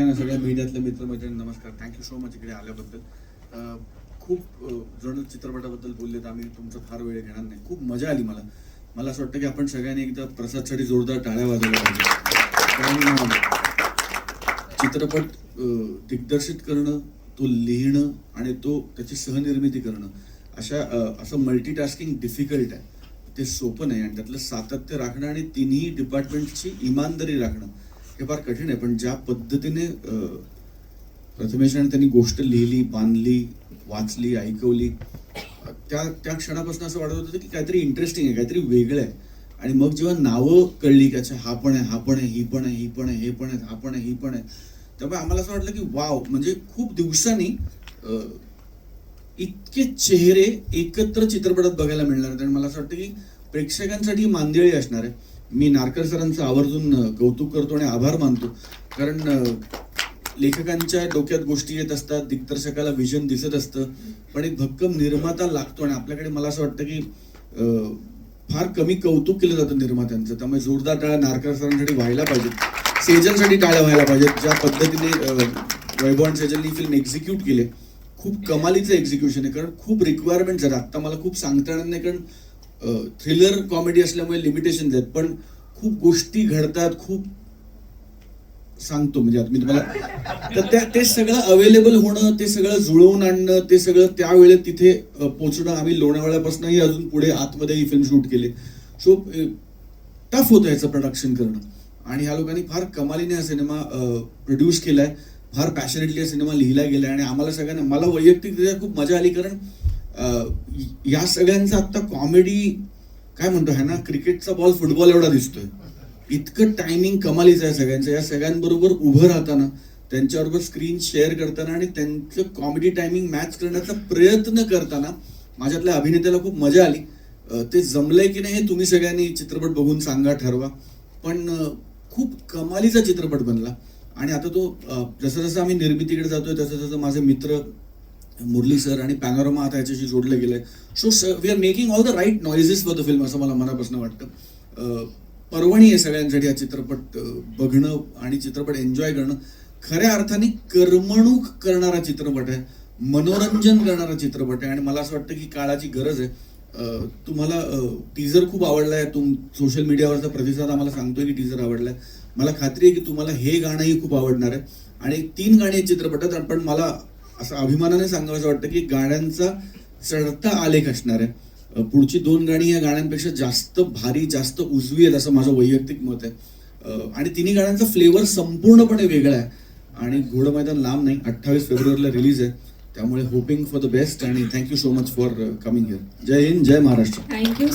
सगळ्या मीडियातल्या मित्रमैत्रिणी नमस्कार. थँक्यू सो मच इकडे आल्याबद्दल. खूप जण चित्रपटाबद्दल बोललेत आम्ही. तुमचा फार वेळ घेणार नाही. खूप मजा आली मला. मला असं वाटतं की आपण सगळ्यांनी एकदा प्रसादसाठी जोरदार टाळ्या वाजवल्या पाहिजे चित्रपट दिग्दर्शित करणं तो लिहिणं आणि तो त्याची सहनिर्मिती करणं अशा असं मल्टीटास्किंग डिफिकल्ट आहे. ते सोपं नाही आणि त्यातलं सातत्य राखणं आणि तिन्ही डिपार्टमेंटची इमानदारी राखणं हे फार कठीण आहे पण ज्या पद्धतीने प्रथमेशाने प्रथमेश त्यांनी गोष्ट लिहिली बांधली वाचली ऐकवली त्या त्या क्षणापासून असं वाटत होतं की काहीतरी इंटरेस्टिंग आहे काहीतरी वेगळं आहे. आणि मग जेव्हा नावं कळली की अच्छा हा पण आहे हा पण आहे ही पण आहे ही पण आहे हे पण आहे हा पण आहे ही पण आहे त्यामुळे आम्हाला असं वाटलं की वाव म्हणजे खूप दिवसांनी इतके चेहरे एकत्र चित्रपटात बघायला मिळणार आहेत. आणि मला असं वाटतं की प्रेक्षकांसाठी मांदिळी असणार आहे. मी नारकर सरांचं आवर्जून कौतुक करतो आणि आभार मानतो. कारण लेखकांच्या डोक्यात गोष्टी येत असतात दिग्दर्शकाला विजन दिसत असतं पण एक भक्कम निर्माता लागतो आणि आपल्याकडे मला असं वाटतं की फार कमी कौतुक केलं जातं निर्मात्यांचं. त्यामुळे जोरदार टाळ्या नारकर सरांसाठी व्हायला पाहिजेत. सेजनसाठी टाळ्या व्हायला पाहिजेत ज्या पद्धतीने वैभव आणि सेजलनी फिल्म एक्झिक्यूट केले. खूप कमालीचं एक्झिक्युशन आहे कारण खूप रिक्वायरमेंट झालं आत्ता मला खूप सांगता येणार नाही कारण थ्रिलर कॉमेडी असल्यामुळे लिमिटेशन आहेत पण खूप गोष्टी घडतात खूप सांगतो म्हणजे आता मी तुम्हाला तर त्या ते सगळं अवेलेबल होणं ते सगळं जुळवून आणणं ते सगळं त्यावेळेत तिथे पोचणं आम्ही लोणावळ्यापासूनही अजून पुढे आतमध्ये ही फिल्म शूट केली. सो टफ होतं याचं प्रोडक्शन करणं. आणि ह्या लोकांनी फार कमालीने हा सिनेमा प्रोड्यूस केलाय. फार पॅशनेटली हा सिनेमा लिहिला गेला आणि आम्हाला सगळ्यांना मला वैयक्तिक खूप मजा आली कारण या सगळ्यांचा आत्ता कॉमेडी काय म्हणतो है ना क्रिकेटचा बॉल फुटबॉल एवढा दिसतोय. इतकं टायमिंग कमालीचं आहे सगळ्यांचं. या सगळ्यांबरोबर उभं राहताना त्यांच्याबरोबर स्क्रीन शेअर करताना आणि त्यांचं कॉमेडी टायमिंग मॅच करण्याचा प्रयत्न करताना माझ्यातल्या अभिनेत्याला खूप मजा आली. ते जमलंय की नाही हे तुम्ही सगळ्यांनी चित्रपट बघून सांगा ठरवा. पण खूप कमालीचा चित्रपट बनला. आणि आता तो जसं जसं आम्ही निर्मितीकडे जातोय तसं तसं माझे मित्र मुरली सर आणि पॅनोरमा आता याच्याशी जोडलं आहे so we are making all the right noises for the film असं मला मनापासून वाटतं. पर्वणी आहे सगळ्यांसाठी हा चित्रपट बघणं आणि चित्रपट एन्जॉय करणं. खऱ्या अर्थाने करमणूक करणारा चित्रपट आहे मनोरंजन करणारा चित्रपट आहे. आणि मला असं वाटतं की काळाची गरज आहे. तुम्हाला टीझर खूप आवडला आहे तुम सोशल मीडियावरचा प्रतिसाद आम्हाला सांगतोय की टीजर आवडलाय. मला खात्री आहे की तुम्हाला हे गाणंही खूप आवडणार आहे. आणि तीन गाणी आहेत चित्रपटात पण मला असं अभिमानाने सांगावं वाटतं की गाण्यांचा चढता आलेख असणार आहे. पुढची दोन गाणी या गाण्यांपेक्षा जास्त भारी जास्त उजवी आहेत असं माझं वैयक्तिक मत आहे. आणि तिन्ही गाण्यांचा फ्लेवर संपूर्णपणे वेगळा आहे. आणि घोड मैदान लांब नाही अठ्ठावीस फेब्रुवारीला रिलीज आहे. त्यामुळे होपिंग फॉर द बेस्ट आणि thank you so much for coming here Jai Hind Jai Maharashtra. Thank you